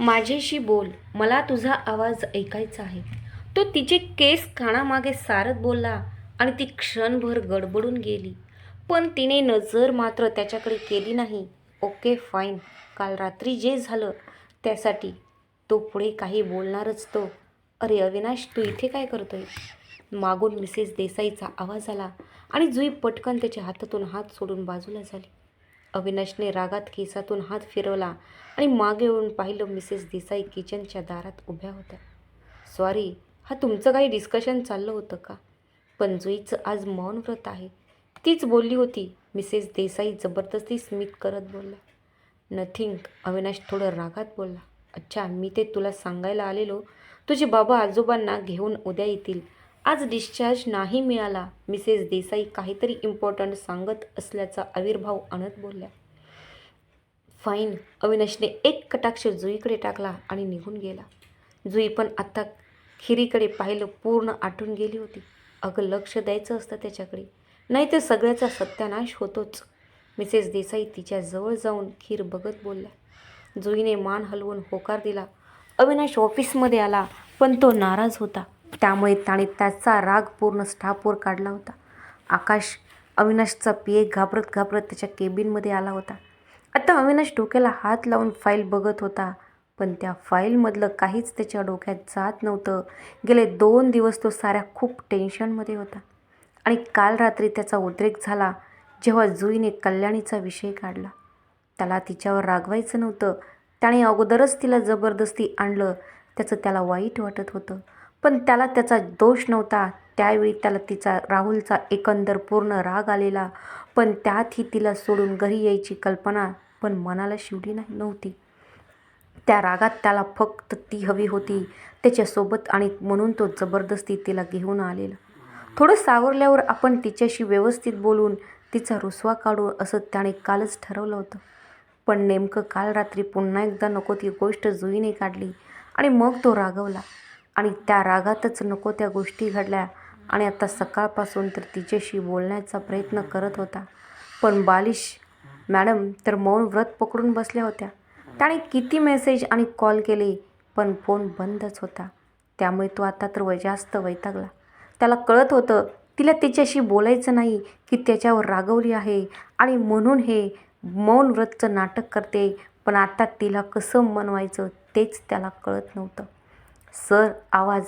माझ्याशी बोल. मला तुझा आवाज ऐकायचा आहे. तो तिचे केस कानामागे सारत बोलला आणि ती क्षणभर गडबडून गेली. पण तिने नजर मात्र त्याच्याकडे केली नाही. Okay fine. काल रात्री जे झालं त्यासाठी तो पुढे काही बोलणारच तो. अरे अविनाश तू इथे काय करतोय? मागून मिसेस देसाईचा आवाज आला आणि जुई पटकन त्याच्या हातातून हात सोडून बाजूला झाली. अविनाशने रागात केसातून हात फिरवला आणि मागे येऊन पाहिलं मिसेस देसाई किचनच्या दारात उभ्या होत्या. सॉरी हा तुमचं काही डिस्कशन चाललं होतं का? पण जुईचं आज मौन व्रत आहे. तीच बोलली होती. मिसेस देसाई जबरदस्ती स्मित करत बोलला. नथिंग अविनाश थोडं रागात बोलला. अच्छा मी ते तुला सांगायला आलेलो. तुझे बाबा आजोबांना घेऊन उद्या येतील. आज डिस्चार्ज नाही मिळाला. मिसेस देसाई काहीतरी इम्पॉर्टंट सांगत असल्याचा आविर्भाव आणत बोलल्या. फाईन अविनाशने एक कटाक्ष जुईकडे टाकला आणि निघून गेला. जुई पण आत्ता खिरीकडे पाहिलं पूर्ण आटून गेली होती. अगं लक्ष द्यायचं असतं त्याच्याकडे. नाही तर सगळ्याचा सत्यानाश होतोच. मिसेस देसाई तिच्या जवळ जाऊन खीर बघत बोलल्या. जुईने मान हलवून होकार दिला. अविनाश ऑफिसमध्ये आला पण तो नाराज होता. त्यामुळे त्याने त्याचा राग पूर्ण स्टाफवर काढला होता. आकाश अविनाशचा पिये घाबरत घाबरत त्याच्या केबिनमध्ये आला होता. आता अविनाश डोक्याला हात लावून फाईल बघत होता पण त्या फाईलमधलं काहीच त्याच्या डोक्यात जात नव्हतं. गेले दोन दिवस तो साऱ्या खूप टेन्शनमध्ये होता. आणि काल रात्री त्याचा उद्रेक झाला जेव्हा जुईने कल्याणीचा विषय काढला. त्याला तिच्यावर रागवायचं नव्हतं. त्याने अगोदरच तिला जबरदस्ती आणलं. त्याचं त्याला वाईट वाटत होतं. पण त्याला त्याचा दोष नव्हता. त्यावेळी त्याला तिचा राहुलचा एकंदर पूर्ण राग आलेला. पण त्यातही तिला सोडून घरी यायची कल्पना पण मनाला शिवली नाही नव्हती. त्या रागात त्याला फक्त ती हवी होती. त्याच्यासोबत आणि म्हणून तो जबरदस्ती तिला घेऊन आलेला. थोडं सावरल्यावर आपण तिच्याशी व्यवस्थित बोलून तिचा रुसवा काढू असं त्याने कालच ठरवलं होतं. पण नेमकं काल रात्री पुन्हा एकदा नको ती गोष्ट जुईने काढली आणि मग तो रागवला. आणि त्या रागातच नको त्या गोष्टी घडल्या. आणि आता सकाळपासून तर तिच्याशी बोलण्याचा प्रयत्न करत होता. पण बालिश मॅडम तर मौन व्रत पकडून बसल्या होत्या. त्याने किती मेसेज आणि कॉल केले पण फोन बंदच होता. त्यामुळे तो आता तर जास्त वैतागला. त्याला कळत होतं तिला त्याच्याशी बोलायचं नाही की त्याच्यावर रागवली आहे. आणि म्हणून हे मौन व्रतचं नाटक करते पण आता तिला कसं मनवायचं तेच त्याला कळत नव्हतं. सर आवाज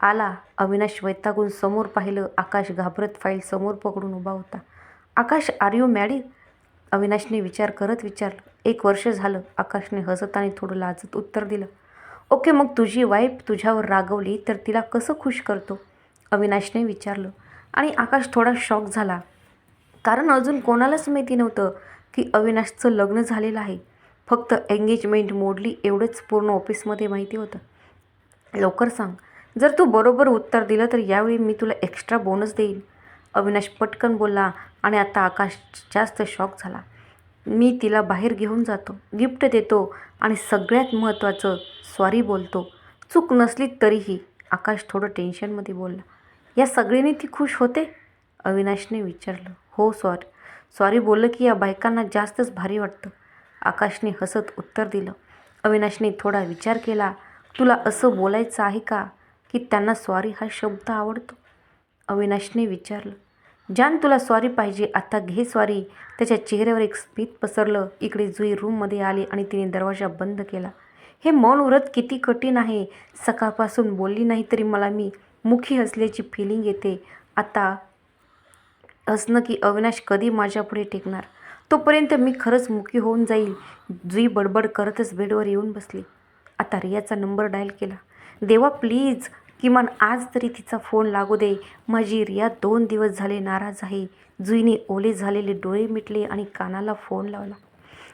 आला. अविनाश वैतागून समोर पाहिलं. आकाश घाबरत फाईल समोर पकडून उभा होता. आकाश आर यू मॅडी अविनाशने विचार करत विचारलं. एक वर्ष झालं. आकाशने हसत आणि थोडं लाजत उत्तर दिलं. ओके मग तुझी वाईफ तुझ्यावर रागवली तर तिला कसं खुश करतो? अविनाशने विचारलं. आणि आकाश थोडा शॉक झाला. कारण अजून कोणालाच माहिती नव्हतं की अविनाशचं लग्न झालेलं आहे. फक्त एंगेजमेंट मोडली एवढंच पूर्ण ऑफिसमध्ये माहिती होतं. लवकर सांग. जर तू बरोबर उत्तर दिलं तर यावेळी मी तुला एक्स्ट्रा बोनस देईन. अविनाश पटकन बोलला आणि आता आकाश जास्त शॉक झाला. मी तिला बाहेर घेऊन जातो. गिफ्ट देतो आणि सगळ्यात महत्त्वाचं सॉरी बोलतो. चूक नसली तरीही आकाश थोडं टेन्शनमध्ये बोलला. या सगळ्यांनी ती खुश होते? अविनाशने विचारलं. हो सॉरी सॉरी बोललं की या बायकांना जास्तच भारी वाटतं. आकाशने हसत उत्तर दिलं. अविनाशने थोडा विचार केला. तुला असं बोलायचं आहे का की त्यांना सॉरी हा शब्द आवडतो? अविनाशने विचारलं. जान तुला सॉरी पाहिजे आता घे सॉरी त्याच्या चेहऱ्यावर एक स्मित पसरलं. इकडे जुई रूममध्ये आली आणि तिने दरवाजा बंद केला. हे मौन व्रत किती कठीण आहे. सकाळपासून बोलली नाही तरी मला मी मुखी हसल्याची फिलिंग येते. आता असणं की अविनाश कधी माझ्यापुढे टेकणार? तोपर्यंत मी खरंच मुखी होऊन जाईल. जुई बडबड करतच बेडवर येऊन बसली. आता रियाचा नंबर डायल केला. देवा प्लीज. किमान आज तरी तिचा फोन लागू दे. माझी रिया दोन दिवस झाले नाराज आहे. जुईने ओले झालेले डोळे मिटले आणि कानाला फोन लावला.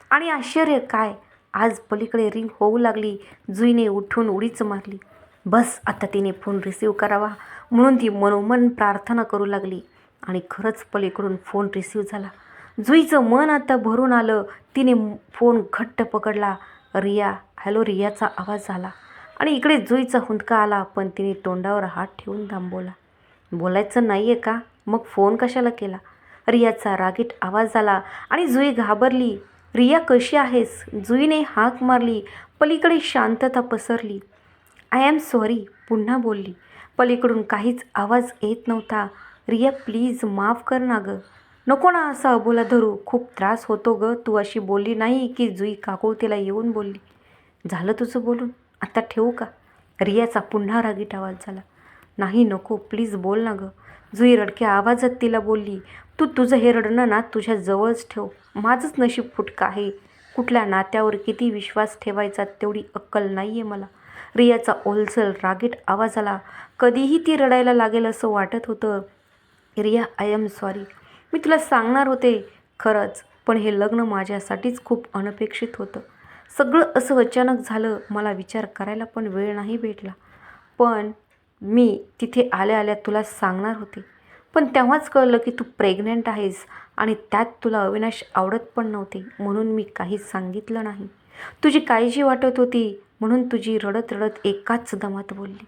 आणि आश्चर्य काय? आज पलीकडे रिंग होऊ लागली. जुईने उठून उडीच मारली. बस आता तिने फोन रिसीव करावा म्हणून ती मनोमन प्रार्थना करू लागली. आणि खरंच पलीकडून फोन रिसीव झाला. जुईचं मन आता भरून आलं. तिने फोन घट्ट पकडला. रिया हॅलो रियाचा आवाज आला आणि इकडे जुईचा हुंदका आला पण तिने तोंडावर हात ठेवून थांबवला बोलायचं नाही आहे का? मग फोन कशाला केला? रियाचा रागीट आवाज आला आणि जुई घाबरली. रिया कशी आहेस? जुईने हाक मारली. पलीकडे शांतता पसरली. आय एम सॉरी पुन्हा बोलली. पलीकडून काहीच आवाज येत नव्हता. रिया प्लीज माफ कर ना गं. नको ना असा अबोला धरू. खूप त्रास होतो ग. तू अशी बोलली नाही की जुई काकूळ तिला येऊन बोलली. झालं तुझं बोलून? आता ठेवू का? रियाचा पुन्हा रागीट आवाज झाला. नाही नको प्लीज बोल ना गं. जुई रडक्या आवाजात तिला बोलली तू तुझं हे रडणं ना तुझ्या जवळच ठेव. माझंच नशीब फुटका आहे. कुठल्या नात्यावर किती विश्वास ठेवायचा तेवढी अक्कल नाही आहे मला. रियाचा ओलसल रागीट आवाज आला. कधीही ती रडायला लागेल असं वाटत होतं. रिया आय एम सॉरी मी तुला सांगणार होते खरंच. पण हे लग्न माझ्यासाठीच खूप अनपेक्षित होतं. सगळं असं अचानक झालं मला विचार करायला पण वेळ नाही भेटला. पण मी तिथे आल्या आल्या तुला सांगणार होते. पण तेव्हाच कळलं की तू प्रेग्नंट आहेस आणि त्यात तुला अविनाश आवडत पण नव्हते म्हणून मी काहीच सांगितलं नाही. तुझी काळजी वाटत होती म्हणून तुझी रडत रडत एकाच दमात बोलली.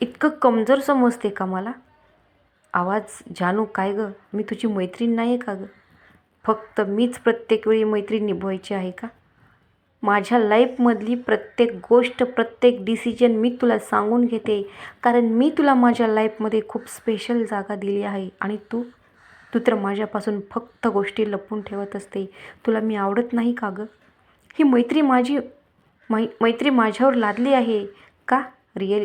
इतकं कमजोर समजते का मला? आवाज जानू काय गं? मी तुझी मैत्रीण नाही आहे का गं? फक्त मीच प्रत्येक वेळी मैत्रीण निभवायची आहे का? माझ्या लाईफमधली प्रत्येक गोष्ट प्रत्येक डिसिजन मी तुला सांगून घेते. कारण मी तुला माझ्या लाईफमध्ये खूप स्पेशल जागा दिली आहे. आणि तू तू तर माझ्यापासून फक्त गोष्टी लपून ठेवत असते. तुला मी आवडत नाही का गं? ही मैत्री माझी मै मैत्री माझ्यावर लादली आहे. का? रिअल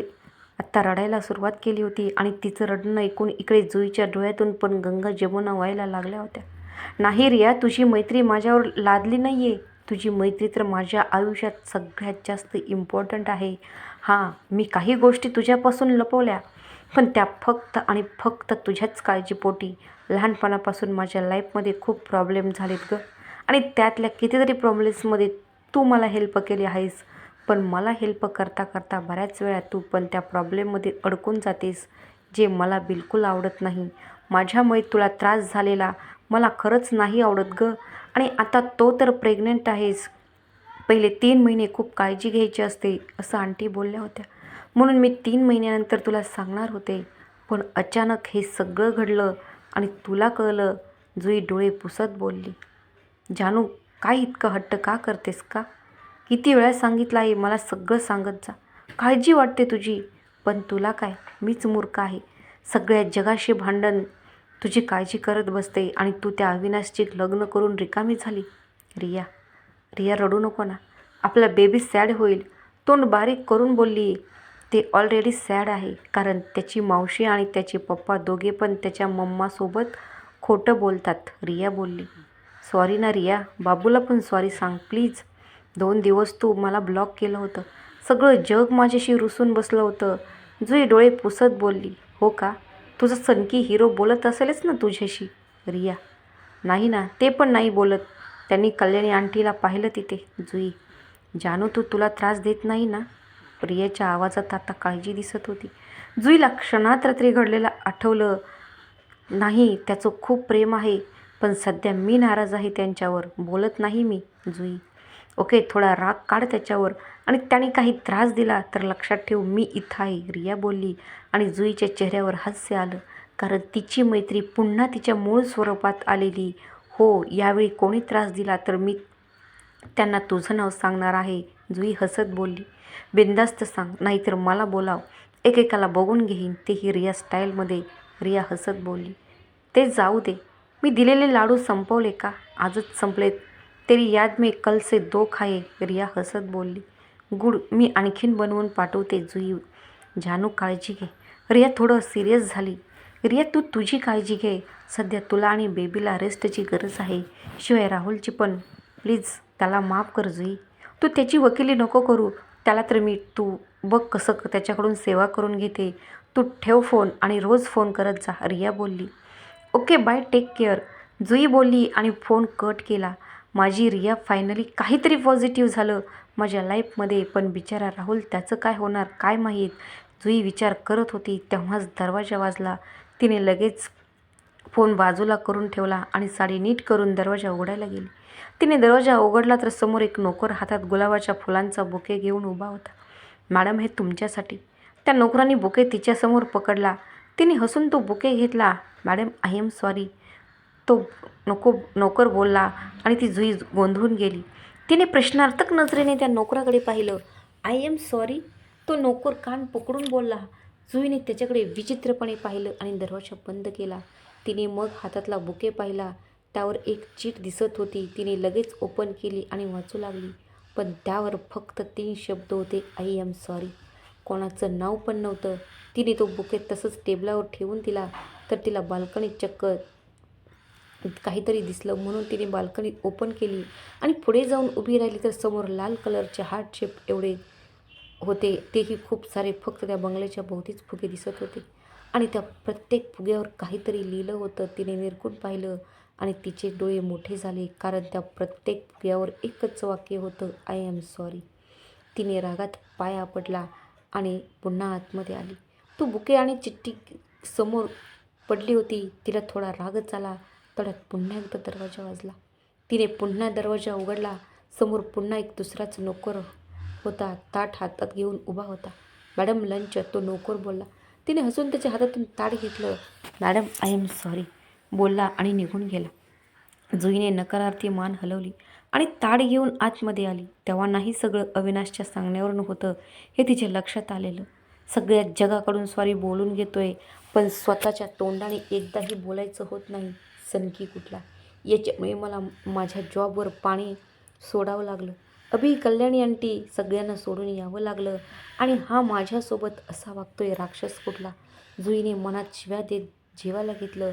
आत्ता रडायला सुरुवात केली होती आणि तिचं रडणं ऐकून इकडे जुईच्या डोळ्यातून पण गंगा जमुना व्हायला लागल्या होत्या. नाही रिया तुझी मैत्री माझ्यावर लादली नाही आहे तुझी मैत्री तर माझ्या आयुष्यात सगळ्यात जास्त इम्पॉर्टंट आहे. हां मी काही गोष्टी तुझ्यापासून लपवल्या पण त्या फक्त आणि फक्त तुझ्याच काळजीपोटी. लहानपणापासून माझ्या लाईफमध्ये खूप प्रॉब्लेम झालेत गं. आणि त्यातल्या कितीतरी प्रॉब्लेम्समध्ये तू मला हेल्प केली आहेस. पण मला हेल्प करता करता बऱ्याच वेळा तू पण त्या प्रॉब्लेममध्ये अडकून जातेस जे मला बिलकुल आवडत नाही. माझ्यामुळे तुला त्रास झालेला मला खरंच नाही आवडत गं. आणि आता तो तर प्रेग्नंट आहेस. पहिले तीन महिने खूप काळजी घ्यायची असते असं आंटी बोलल्या होत्या. म्हणून मी तीन महिन्यानंतर तुला सांगणार होते पण अचानक हे सगळं घडलं आणि तुला कळलं जुई डोळे पुसत बोलली. जानू काय इतकं हट्ट का करतेस का? किती वेळा सांगितलं आहे मला सगळं सांगत जा. काळजी वाटते तुझी पण तुला काय? मीच मूर्ख आहे. सगळ्या जगाशी भांडण तुझी काळजी करत बसते आणि तू त्या अविनाशची लग्न करून रिकामी झाली. रिया रिया रडू नको ना. आपला बेबी सॅड होईल. तोंड बारीक करून बोलली. ते ऑलरेडी सॅड आहे. कारण त्याची मावशी आणि त्याचे पप्पा दोघे पण त्याच्या मम्मासोबत खोटं बोलतात रिया बोलली. सॉरी ना रिया बाबूला पण सॉरी सांग प्लीज दोन दिवस तू मला ब्लॉक केलं होतं. सगळं जग माझ्याशी रुसून बसलं होतं. जुई डोळे पुसत बोलली हो का? तुझा सनकी हिरो बोलत असेलच ना तुझ्याशी? रिया. नाही ना ते पण नाही बोलत. त्यांनी कल्याणी आंटीला पाहिलं तिथे. जुई जानू तू तुला त्रास देत नाही ना? प्रियाच्या आवाजात आता काळजी दिसत होती. जुईला क्षणात रात्री घडलेलं आठवलं नाही त्याचं खूप प्रेम आहे पण सध्या मी नाराज आहे त्यांच्यावर. बोलत नाही मी जुई. ओके थोडा राग काढ त्याच्यावर. आणि त्याने काही त्रास दिला तर लक्षात ठेव मी इथं आहे रिया बोलली आणि जुईच्या चेहऱ्यावर हास्य आलं. कारण तिची मैत्री पुन्हा तिच्या मूळ स्वरूपात आलेली. हो यावेळी कोणी त्रास दिला तर मी त्यांना तुझं नाव सांगणार आहे जुई हसत बोलली. बिंदास्त सांग नाहीतर मला बोलाव. एकेकाला बघून घेईन तेही रिया स्टाईलमध्ये. रिया हसत बोलली. ते जाऊ दे. मी दिलेले लाडू संपवले का? आजच संपलेत. तेरी याद में कल से दो खाये रिया हसत बोलली गुड मी आणखीन बनवून पाठवते जुई जानू काळजी घे। रिया थोडं सिरियस झाली. रिया तू तुझी काळजी घे. सध्या तुला आणि बेबीला रेस्टची गरज आहे. शिवाय राहुलची पण. प्लीज त्याला माफ कर जुई. तू त्याची वकिली नको करू. त्याला तर मी तू बघ कसं त्याच्याकडून सेवा करून घेते. तू ठेव फोन आणि रोज फोन करत जा रिया बोलली. Okay bye take care Jui बोलली आणि फोन कट केला. माझी रिया फायनली काहीतरी पॉझिटिव्ह झालं. माझ्या लाईफमध्ये पण बिचारा राहुल त्याचं काय होणार काय माहीत? जुई विचार करत होती तेव्हाच दरवाजा वाजला. तिने लगेच फोन बाजूला करून ठेवला आणि साडी नीट करून दरवाजा उघडायला गेली. तिने दरवाजा उघडला तर समोर एक नोकर हातात गुलाबाच्या फुलांचा बुके घेऊन उभा होता. मॅडम हे तुमच्यासाठी. त्या नोकराने बुके तिच्यासमोर पकडला. तिने हसून तो बुके घेतला. मॅडम आय एम सॉरी तो नको नोकर बोलला आणि ती जुई गोंधळून गेली. तिने प्रश्नार्थक नजरेने त्या नोकराकडे पाहिलं. आय एम सॉरी तो नोकर कान पकडून बोलला. जुईने त्याच्याकडे विचित्रपणे पाहिलं आणि दरवाजा बंद केला. तिने मग हातातला बुके पाहिला. त्यावर एक चीट दिसत होती. तिने लगेच ओपन केली आणि वाचू लागली. पण त्यावर फक्त तीन शब्द होते. आई एम सॉरी कोणाचं नाव पण नव्हतं. तिने तो बुके तसंच टेबलावर ठेवून दिला. तर तिला बाल्कनीत चक्क काहीतरी दिसलं म्हणून तिने बाल्कनी ओपन केली आणि पुढे जाऊन उभी राहिली तर समोर लाल कलरचे हार्ट शेप एवढे होते तेही खूप सारे फक्त त्या बंगल्याच्या भोवतीच फुगे दिसत होते. आणि त्या प्रत्येक फुग्यावर काहीतरी लिहिलं होतं तिने निरखून पाहिलं आणि तिचे डोळे मोठे झाले कारण त्या प्रत्येक फुग्यावर एकच वाक्य होतं आय एम सॉरी तिने रागात पाया पडला आणि पुन्हा आतमध्ये आली. तो बुके आणि चिठ्ठी समोर पडली होती तिला थोडा रागच आला कडक. पुन्हा एकदा दरवाजा वाजला. तिने पुन्हा दरवाजा उघडला. समोर पुन्हा एक दुसराच नोकर होता. ताट हातात घेऊन उभा होता. मॅडम लंच तो नोकर बोलला. तिने हसून त्याच्या हातातून ताट घेतलं. मॅडम आय एम सॉरी बोलला आणि निघून गेला. जुईने नकारार्थी मान हलवली आणि ताड घेऊन आतमध्ये आली. तेव्हा नाही सगळं अविनाशच्या सांगण्यावरून होतं हे तिच्या लक्षात आलेलं. सगळ्या जगाकडून सॉरी बोलून घेतोय. पण स्वतःच्या तोंडाने एकदाही बोलायचं होत नाही सनकी कुठला. याच्यामुळे मला माझ्या जॉबवर पाणी सोडावं लागलं. अभि कल्याणी आंटी सगळ्यांना सोडून यावं लागलं आणि हा माझ्यासोबत असा वागतोय राक्षस कुठला. जुईने मनात शिव्या देत जेवायला घेतलं.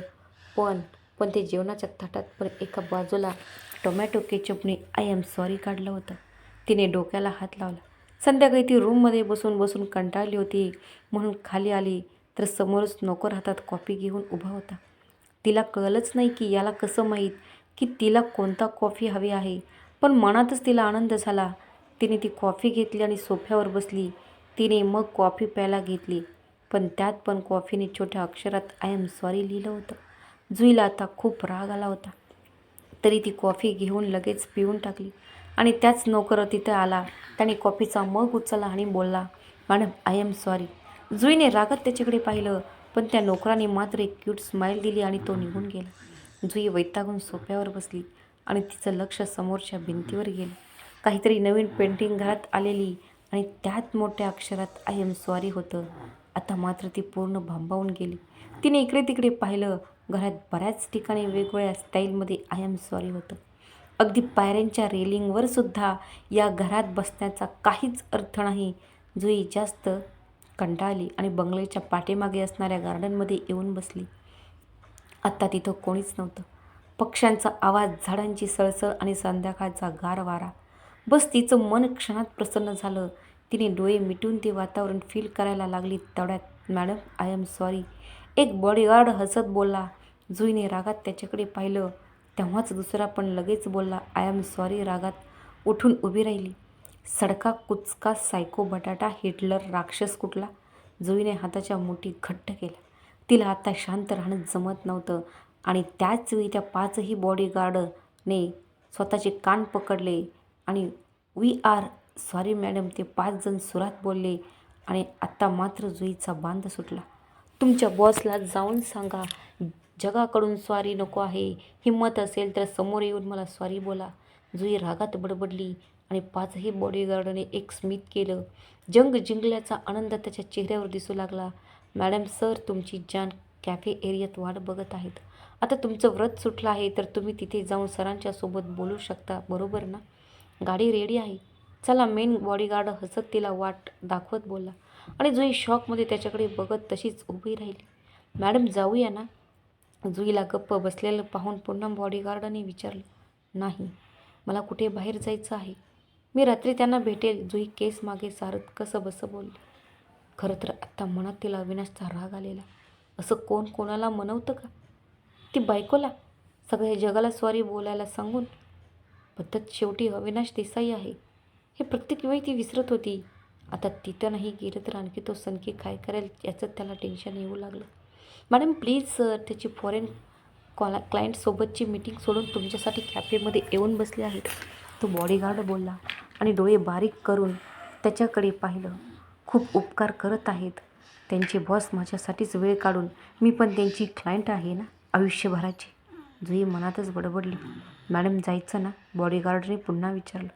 पण पण ते जेवणाच्या ताटात पण एका बाजूला टोमॅटो केचपने आय एम सॉरी काढलं होतं. तिने डोक्याला हात लावला. संध्याकाळी ती रूममध्ये बसून बसून कंटाळली होती. म्हणून खाली आली. तर समोरच नोकर हातात कॉफी घेऊन उभा होता. तिला कळलंच नाही की याला कसं माहीत की तिला कोणता कॉफी हवी आहे. पण मनातच तिला आनंद झाला. तिने ती कॉफी घेतली आणि सोफ्यावर बसली. तिने मग कॉफी प्यायला घेतली. पण त्यात पण कॉफीने छोट्या अक्षरात आय एम सॉरी लिहिलं होतं. जुईला आता खूप राग आला होता. तरी ती कॉफी घेऊन लगेच पिऊन टाकली. आणि त्याच नोकर तिथं आला. त्याने कॉफीचा मग उचलला आणि बोलला मॅडम आय एम सॉरी जुईने रागात त्याच्याकडे पाहिलं पण त्या नोकराने मात्र एक क्यूट स्माईल दिली आणि तो निघून गेला. जुई वैतागून सोफ्यावर बसली आणि तिचं लक्ष समोरच्या भिंतीवर गेलं. काहीतरी नवीन पेंटिंग घरात आलेली आणि त्यात मोठ्या अक्षरात आय एम सॉरी होतं. आता मात्र ती पूर्ण भांबावून गेली. तिने इकडे तिकडे पाहिलं. घरात बऱ्याच ठिकाणी वेगवेगळ्या स्टाईलमध्ये आय एम सॉरी होतं. अगदी पायऱ्यांच्या रेलिंगवर सुद्धा या घरात बसण्याचा काहीच अर्थ नाही. जुई जास्त कंटाळली आणि बंगल्याच्या पाठीमागे असणाऱ्या गार्डनमध्ये येऊन बसली. आत्ता तिथं कोणीच नव्हतं. पक्ष्यांचा आवाज झाडांची सळसळ आणि संध्याकाळचा गार वारा. बस तिचं मन क्षणात प्रसन्न झालं. तिने डोळे मिटून ते वातावरण फील करायला लागली तेवढ्यात मॅडम आय एम सॉरी एक बॉडीगार्ड हसत बोलला. जुईने रागात त्याच्याकडे पाहिलं. तेव्हाच दुसरा पण लगेच बोलला आय एम सॉरी रागात उठून उभी राहिली. सडका कुचका सायको बटाटा हिटलर राक्षस कुठला? जुईने हाताच्या मुठी घट्ट केल्या. तिला आता शांत राहणं जमत नव्हतं आणि त्याच वेळी त्या पाचही बॉडीगार्डने स्वतःचे कान पकडले आणि वी आर सॉरी मॅडम ते पाच जण सुरात बोलले आणि आत्ता मात्र जुईचा बांध सुटला. तुमच्या बॉसला जाऊन सांगा. जगाकडून स्वारी नको आहे. हिंमत असेल तर समोर येऊन मला स्वारी बोला. जुई रागात बडबडली. आणि पाचही बॉडीगार्डने एक स्मित केलं. जंग जिंकल्याचा आनंद त्याच्या चेहऱ्यावर दिसू लागला. मॅडम सर तुमची जान कॅफे एरियात वाट बघत आहेत. आता तुमचं व्रत सुटलं आहे तर तुम्ही तिथे जाऊन सरांच्या सोबत बोलू शकता बरोबर ना? गाडी रेडी आहे. चला मेन बॉडीगार्ड हसत तिला वाट दाखवत बोलला. आणि जुई शॉकमध्ये त्याच्याकडे बघत तशीच उभी राहिली. मॅडम जाऊया ना जुईला गप्प बसलेलं पाहून पुन्हा बॉडीगार्डने विचारलं. नाही मला कुठे बाहेर जायचं आहे? मी रात्री त्यांना भेटेल. जुई केस मागे सारत कसं बसं बोलली. खरं तर आत्ता मनात तिला अविनाशचा राग आलेला. असं कोण कोणाला मनवतं का? ती बायकोला? सगळ्या जगाला स्वारी बोलायला सांगून? पद्धत शेवटी अविनाश देसाई आहे. हे प्रत्येक वेळी ती विसरत होती. आता तिथं नाही गेलं तर आणखी तो सनकी काय करेल याचं त्याला टेन्शन येऊ लागलं. मॅडम प्लीज सर त्याची फॉरेन कॉला क्लायंटसोबतची मीटिंग सोडून तुमच्यासाठी कॅफेमध्ये येऊन बसले आहेत तो बॉडीगार्ड बोलला. आणि डोळे बारीक करून त्याच्याकडे पाहिलं. खूप उपकार करत आहेत. त्यांचे बॉस माझ्यासाठीच वेळ काढून मी पण त्यांची क्लायंट आहे ना आयुष्यभराची. जुई मनातच बडबडली. मॅडम जायचं ना? बॉडीगार्डने पुन्हा विचारलं.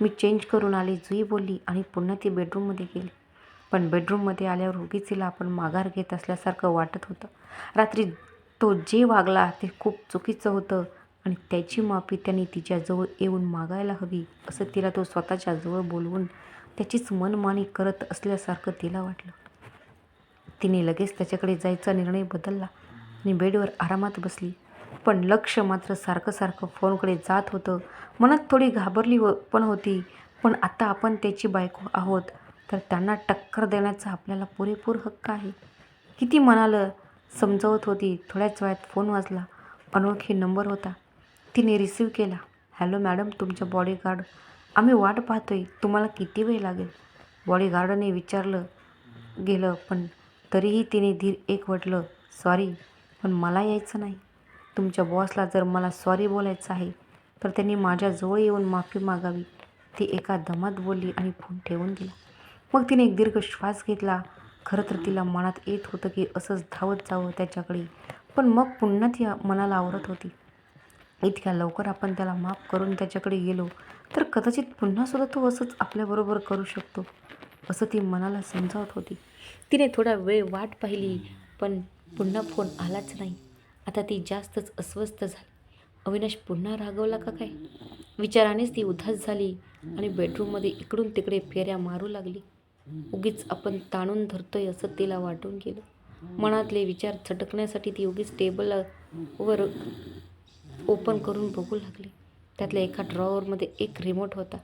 मी चेंज करून आले जुई बोलली आणि पुन्हा ती बेडरूममध्ये गेली. पण बेडरूममध्ये आल्यावर उगीच तिला आपण माघार घेत असल्यासारखं वाटत होतं. रात्री तो जे वागला ते खूप चुकीचं होतं. आणि त्याची माफी त्याने तिच्याजवळ येऊन मागायला हवी असं तिला तो स्वतःच्या जवळ बोलवून त्याचीच मनमानी करत असल्यासारखं तिला वाटलं. तिने लगेच त्याच्याकडे जायचा निर्णय बदलला आणि बेडवर आरामात बसली. पण लक्ष मात्र सारखं सारखं फोनकडे जात होतं. मनात थोडी घाबरली हो पण होती. पण आता आपण त्याची बायको आहोत तर त्यांना टक्कर देण्याचा आपल्याला पुरेपूर हक्क आहे. किती मनाला समजवत होती. थोड्याच वेळात फोन वाजला. अनोळखी नंबर होता. तिने रिसीव केला. हॅलो मॅडम तुमच्या बॉडीगार्ड आम्ही वाट पाहतोय. तुम्हाला किती वेळ लागेल बॉडीगार्डने विचारलं गेलं पण तरीही तिने धीर एक वटलं. सॉरी पण मला यायचं नाही. तुमच्या बॉसला जर मला सॉरी बोलायचं आहे तर त्यांनी माझ्याजवळ येऊन माफी मागावी. ती एका दमात बोलली आणि फोन ठेवून दिला. मग तिने एक दीर्घ श्वास घेतला. खरं तर तिला मनात येत होतं की असंच धावत जावं त्याच्याकडे. पण मग पुन्हा ती मनाला आवरत होती. इतक्या लवकर आपण त्याला माफ करून त्याच्याकडे गेलो तर कदाचित पुन्हासुद्धा तो असंच आपल्याबरोबर करू शकतो असं ती मनाला समजावत होती. तिने थोडा वेळ वाट पाहिली पण पुन्हा फोन आलाच नाही. आता ती जास्तच अस्वस्थ झाली. अविनाश पुन्हा रागवला का काय? विचारानेच ती उदास झाली आणि बेडरूममध्ये इकडून तिकडे फेऱ्या मारू लागली. उगीच आपण ताणून धरतोय असं तिला वाटून गेलं. मनातले विचार झटकण्यासाठी ती उगीच टेबलवर ओपन करून बघू लागली. त्यातल्या एका ड्रॉवरमध्ये एक रिमोट होता.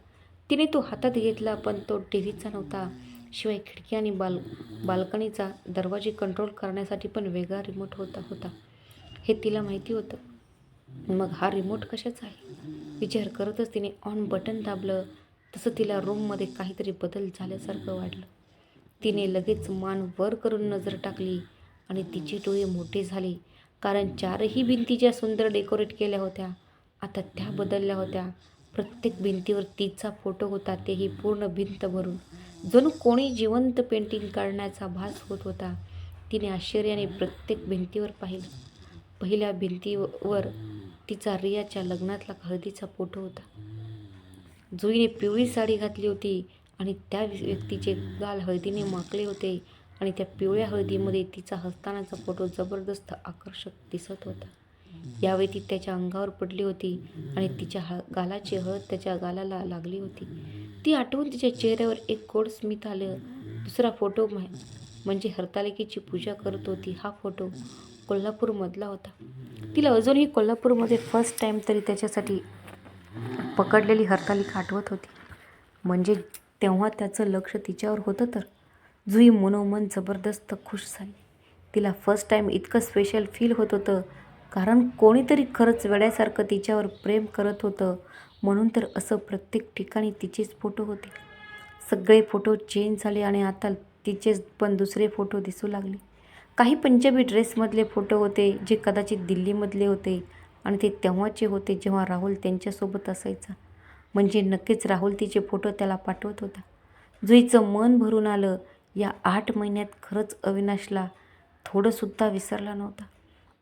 तिने तो हातात घेतला पण तो टी व्हीचा नव्हता. शिवाय खिडकी आणि बाल बाल्कनीचा दरवाजे कंट्रोल करण्यासाठी पण वेगळा रिमोट होता होता. हे तिला माहिती होतं. मग हा रिमोट कशाचा आहे? विचार करतच तिने ऑन बटन दाबलं. तसं तिला रूममध्ये काहीतरी बदल झाल्यासारखं वाटलं. तिने लगेच मान वर करून नजर टाकली आणि तिची डोळे मोठे झाली. कारण चारही भिंती ज्या सुंदर डेकोरेट केल्या होत्या आता त्या बदलल्या होत्या. प्रत्येक भिंतीवर तिचा फोटो होता तेही पूर्ण भिंत भरून. जणू कोणी जिवंत पेंटिंग काढण्याचा भास होत होता तिने आश्चर्याने प्रत्येक भिंतीवर पाहिलं. पहिल्या भिंतीवर तिचा रियाच्या लग्नातला हळदीचा फोटो होता. जुईने पिवळी साडी घातली होती आणि त्या व्यक्तीचे गाल हळदीने माकले होते. आणि त्या पिवळ्या हळदीमध्ये तिचा हसतानाचा फोटो जबरदस्त आकर्षक दिसत होता. यावेळी ती त्याच्या अंगावर पडली होती आणि तिच्या ह गालाची हळद त्याच्या गालाला लागली होती. ती आठवून तिच्या चेहऱ्यावर एक गोड स्मित आलं. दुसरा फोटो म्हणजे हरतालिकेची पूजा करत होती. हा फोटो कोल्हापूरमधला होता. तिला अजूनही कोल्हापूरमध्ये फर्स्ट टाईम तरी त्याच्यासाठी पकडलेली हरतालिका आठवत होती. म्हणजे तेव्हा त्याचं लक्ष तिच्यावर होतं तर? जुई मनोमन जबरदस्त खुश झाली. तिला फर्स्ट टाईम इतकं स्पेशल फील होत होतं. कारण कोणीतरी खरंच वेड्यासारखं तिच्यावर प्रेम करत होतं. म्हणून तर असं प्रत्येक ठिकाणी तिचेच फोटो होते. सगळे फोटो चेंज झाले आणि आता तिचेच पण दुसरे फोटो दिसू लागले. काही पंजाबी ड्रेसमधले फोटो होते जे कदाचित दिल्लीमधले होते आणि ते तेव्हाचे होते जेव्हा राहुल त्यांच्यासोबत असायचा. म्हणजे नक्कीच राहुल तिचे फोटो त्याला पाठवत होता. जुईचं मन भरून आलं. या आठ महिन्यात खरंच अविनाशला थोडंसुद्धा विसरला नव्हता.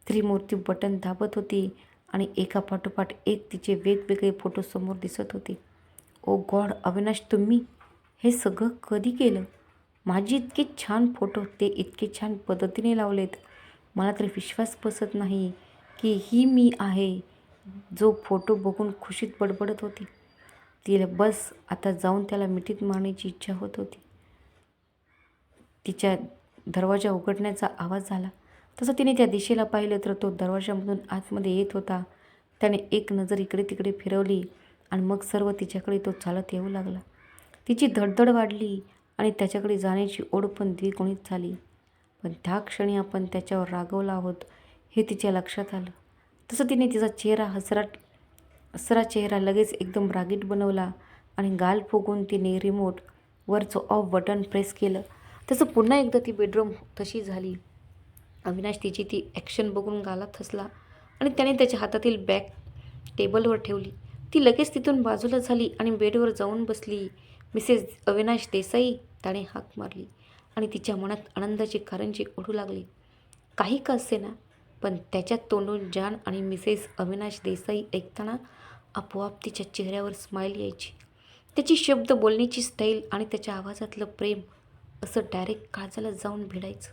त्रिमूर्ती बटन दाबत होती आणि एका पाठोपाठ एक तिचे वेगवेगळे फोटो समोर दिसत होते. ओ गॉड अविनाश तुम्ही हे सगळं कधी केलं? माझे इतके छान फोटो ते इतके छान पद्धतीने लावलेत. मला तर विश्वास बसत नाही की ही मी आहे जो फोटो बघून खुशीत बडबडत होती. तिला बस आता जाऊन त्याला मिठीत मारण्याची इच्छा होत होती. तिच्या दरवाजा उघडण्याचा आवाज झाला. तसं तिने त्या दिशेला पाहिलं तर तो दरवाजामधून आतमध्ये येत होता. त्याने एक नजर इकडे तिकडे फिरवली आणि मग सर्व तिच्याकडे तो चालत येऊ लागला. तिची धडधड वाढली आणि त्याच्याकडे जाण्याची ओढ पण द्विगुणित झाली. पण त्या क्षणी आपण त्याच्यावर रागवला आहोत हे तिच्या लक्षात आलं. तसं तिने तिचा चेहरा हसराट हसरा चेहरा लगेच एकदम रागीट बनवला आणि गाल फुगून तिने रिमोट वरचं ऑफ बटन प्रेस केलं. तसं पुन्हा एकदा ती बेडरूम तशी झाली. अविनाश तिची ती ॲक्शन बघून गालात हसला आणि त्याने त्याच्या हातातील बॅग टेबलवर ठेवली. ती लगेच तिथून बाजूला झाली आणि बेडवर जाऊन बसली. मिसेस अविनाश देसाई त्याने हाक मारली आणि तिच्या मनात आनंदाची कारंजी ओढू लागली. काही का असे ना पण त्याच्या तोंडून जान आणि मिसेस अविनाश देसाई ऐकताना आपोआप तिच्या चेहऱ्यावर स्माईल यायची. त्याची शब्द बोलण्याची स्टाईल आणि त्याच्या आवाजातलं प्रेम असं डायरेक्ट काळजाला जाऊन भिडायचं.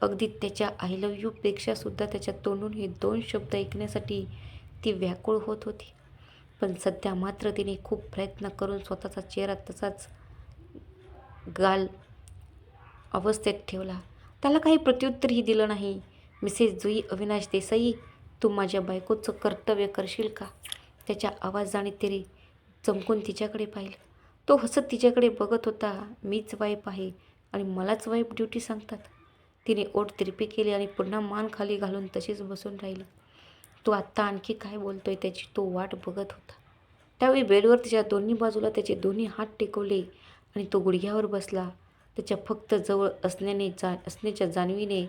अगदी त्याच्या आय लव्ह यूपेक्षासुद्धा त्याच्या तोंडून हे दोन शब्द ऐकण्यासाठी ती व्याकुळ होत होती. पण सध्या मात्र तिने खूप प्रयत्न करून स्वतःचा चेहरा तसाच गाल अवस्थेत ठेवला. त्याला काही प्रत्युत्तरही दिलं नाही. मिसेस जुई अविनाश देसाई तू माझ्या बायकोचं कर्तव्य करशील का? त्याच्या आवाजाने तिने चमकून तिच्याकडे पाहिलं. तो हसत तिच्याकडे बघत होता मीच वाईफ आहे आणि मलाच वाईफ ड्युटी सांगतात. तिने ओठ तिरपी केली आणि पुन्हा मान खाली घालून तशीच बसून राहिलं. तो आत्ता आणखी काय बोलतोय त्याची तो वाट बघत होता. त्यावेळी बेडवर तिच्या दोन्ही बाजूला त्याचे दोन्ही हात टेकवले आणि तो गुडघ्यावर बसला. त्याच्या फक्त जवळ असण्याने जा असण्याच्या जाणवीने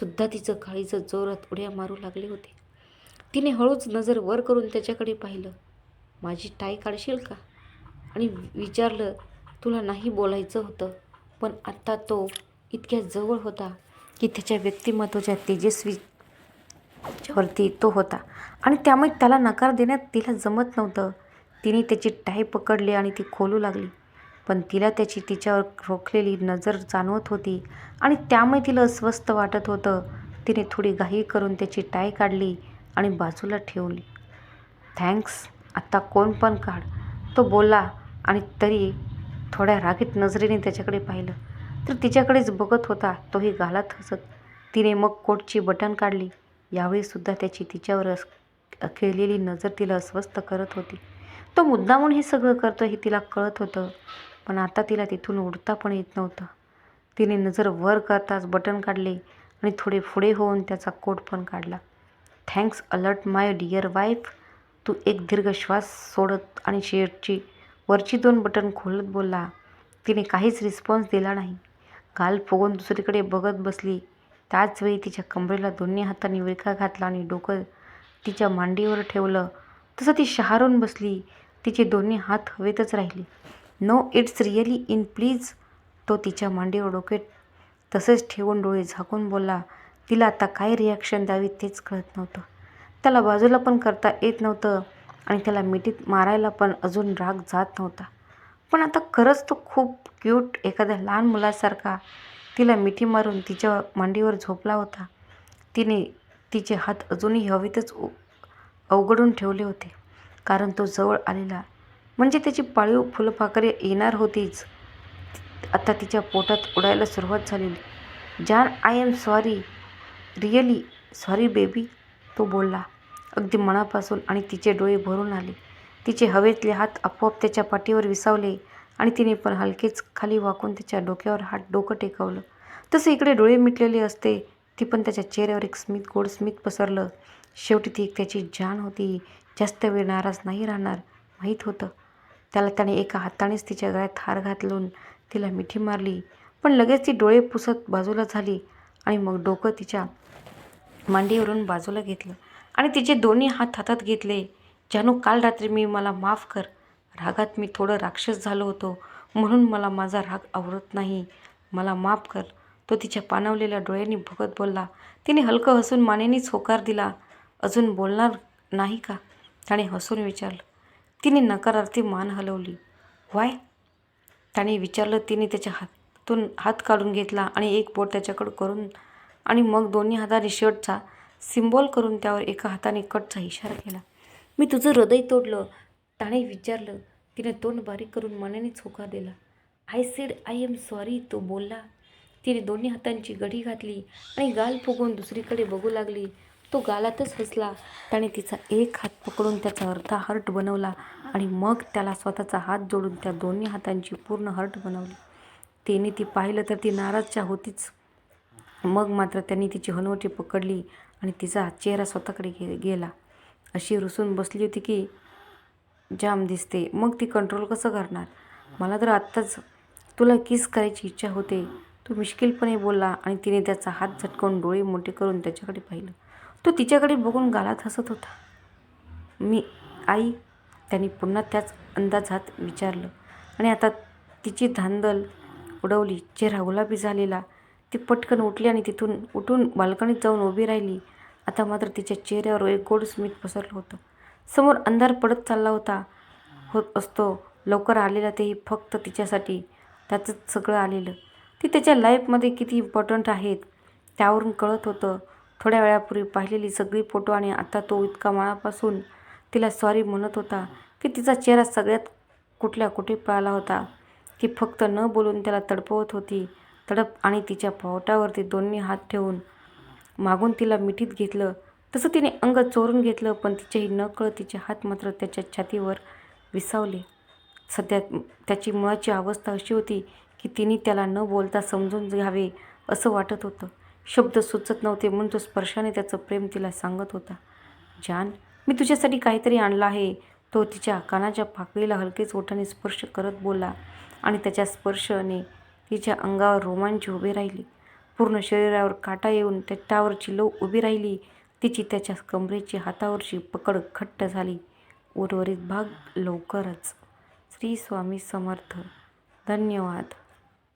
सुद्धा तिचं काळीचं जोरात उड्या मारू लागले होते. तिने हळूच नजर वर करून त्याच्याकडे पाहिलं. माझी टाय काढशील का? आणि विचारलं तुला नाही बोलायचं होतं. पण आत्ता तो इतक्या जवळ होता की त्याच्या व्यक्तिमत्वाच्या तेजस्वीच्यावरती तो होता. आणि त्यामुळे त्याला नकार देण्यात तिला जमत नव्हतं. तिने त्याची टाय पकडली आणि ती खोलू लागली. पण तिला त्याची तिच्यावर रोखलेली नजर जाणवत होती आणि त्यामुळे तिला अस्वस्थ वाटत होतं. तिने थोडी घाई करून त्याची टाय काढली आणि बाजूला ठेवली. थँक्स. आत्ता कोण पण काढ. तो बोलला आणि तरी थोड्या रागीत नजरेने त्याच्याकडे पाहिलं. तर तिच्याकडेच बघत होता तोही गालात हसत. तिने मग कोटची बटन काढली. यावेळीसुद्धा त्याची तिच्यावर अस खेळलेली नजर तिला अस्वस्थ करत होती. तो मुद्दामून हे सगळं करतो हे तिला कळत होतं पण आता तिला तिथून उडता पण येत नव्हतं. तिने नजर वर करताच बटन काढले आणि थोडे पुढे होऊन त्याचा कोट पण काढला. Thanks alert my dear wife. तू एक दीर्घ श्वास सोडत आणि शेअरची वरची दोन बटन खोलत बोलला. तिने काहीच रिस्पॉन्स दिला नाही. गाल फुगून दुसरीकडे बघत बसली. त्याच वेळी तिच्या कंबरेला दोन्ही हातांनी विळखा घातला आणि डोकं तिच्या मांडीवर ठेवलं. तसं ती शहारून बसली. तिचे दोन्ही हात हवेतच राहिले. No it's really in please तो तिच्या मांडीवर डोके तसेच ठेवून डोळे झाकून बोलला. तिला आता काय रिॲक्शन द्यावी तेच कळत नव्हतं. त्याला बाजूला पण करता येत नव्हतं. आणि त्याला मिठीत मारायला पण अजून राग जात नव्हता. पण आता खरंच तो खूप क्यूट एखाद्या लहान मुलासारखा तिला मिठी मारून तिच्या मांडीवर झोपला होता. तिने तिचे हात अजूनही हवेतच उ- अवघडून ठेवले होते. कारण तो जवळ आलेला म्हणजे त्याची पाळीव फुलपाखरे येणार होतीच. आता तिच्या पोटात उडायला सुरुवात झालेली. जान I am sorry really sorry baby तो बोलला. अगदी मनापासून आणि तिचे डोळे भरून आले. तिचे हवेतले हात आपोआप त्याच्या पाठीवर विसावले आणि तिने पण हलकेच खाली वाकून त्याच्या डोक्यावर हात डोकं टेकवलं. तसं इकडे डोळे मिटलेले असते ती पण त्याच्या चेहऱ्यावर एक स्मित गोड स्मित पसरलं. शेवटी ती एक त्याची जान होती. जास्त वेळ नाराज नाही राहणार माहीत होतं. त्याला त्याने एका हातानेच तिच्या गळ्यात हार घालून तिला मिठी मारली. पण लगेच ती डोळे पुसत बाजूला झाली आणि मग डोकं तिच्या मांडीवरून बाजूला घेतलं. आणि तिचे दोन्ही हात हातात घेतले. जानू काल रात्री मी मला माफ कर. रागात मी थोडं राक्षस झालो होतो. म्हणून मला माझा राग आवडत नाही. मला माफ कर. तो तिच्या पाणवलेल्या डोळ्यांनी भुगत बोलला. तिने हलकं हसून मानेनीच होकार दिला. अजून बोलणार नाही का? त्याने हसून विचारलं. तिने नकारार्थी मान हलवली. वाय? त्याने विचारलं. तिने त्याच्या हातून हात काढून घेतला आणि एक बोट त्याच्याकडं करून आणि मग दोन्ही हाताने शर्टचा सिम्बॉल करून त्यावर एका हाताने कटचा इशारा केला. मी तुझं हृदय तोडलं त्याने विचारलं. तिने तोंड बारीक करून मनानेच होकार दिला. I said I am sorry तो बोलला. तिने दोन्ही हातांची गडी घातली आणि गाल फुगून दुसरीकडे बघू लागली. तो गालातच हसला. त्याने तिचा एक हात पकडून त्याचा अर्धा हर्ट बनवला आणि मग त्याला स्वतःचा हात जोडून त्या दोन्ही हातांची पूर्ण हर्ट बनवली. तिने ती पाहिलं तर ती नाराजच्या होतीच. मग मात्र त्यांनी तिची हनवटी पकडली आणि तिचा चेहरा स्वतःकडे गे गेला. अशी रुसून बसली होती की जाम दिसते. मग ती कंट्रोल कसं करणार? मला तर आत्ताच तुला किस करायची इच्छा होते. तो मिश्किलपणे बोलला आणि तिने त्याचा हात झटकवून डोळे मोठे करून त्याच्याकडे पाहिलं. तो तिच्याकडे बघून गालात हसत होता. मी आई त्याने पुन्हा त्याच अंदाजात विचारलं. आणि आता तिची धांदल उडवली. चेहरा गुलाबी झालेला. ती पटकन उठली आणि तिथून उठून बाल्कनीत जाऊन उभी राहिली. आता मात्र तिच्या चेहऱ्यावर एक गोड स्मित पसरलं होतं. समोर अंधार पडत चालला होता होत असतो. लवकर आलेला तेही फक्त तिच्यासाठी. त्याचंच सगळं आलेलं. ती त्याच्या लाईफमध्ये किती इम्पॉर्टंट आहेत त्यावरून कळत होतं. थोड्या वेळापूर्वी पाहिलेली सगळी फोटो आणि आता तो इतका मनापासून तिला सॉरी म्हणत होता की तिचा चेहरा सगळ्यात कुठल्या कुठे पळाला होता ती फक्त न बोलून त्याला तडपवत होती. तडप आणि तिच्या पोटावरती दोन्ही हात ठेवून मागून तिला मिठीत घेतलं. तसं तिने अंग चोरून घेतलं पण तिच्याही न तिचे हात मात्र त्याच्या छातीवर विसावले. सध्या त्याची मुळाची अवस्था अशी होती की तिने त्याला न बोलता समजून घ्यावे असं वाटत होतं. शब्द सुचत नव्हते म्हणून तो स्पर्शाने त्याचं प्रेम तिला सांगत होता. जान मी तुझ्यासाठी काहीतरी आणलं आहे. तो तिच्या कानाच्या पाकळीला हलकेच ओठाने स्पर्श करत बोलला आणि त्याच्या स्पर्शाने तिच्या अंगावर रोमांच उभे राहिली. पूर्ण शरीरावर काटा येऊन त्याच्यावरची लो उभी राहिली. तिची त्याच्या कमरेची हातावरची पकड घट्ट झाली. उर्वरित भाग लवकरच. श्री स्वामी समर्थ. धन्यवाद.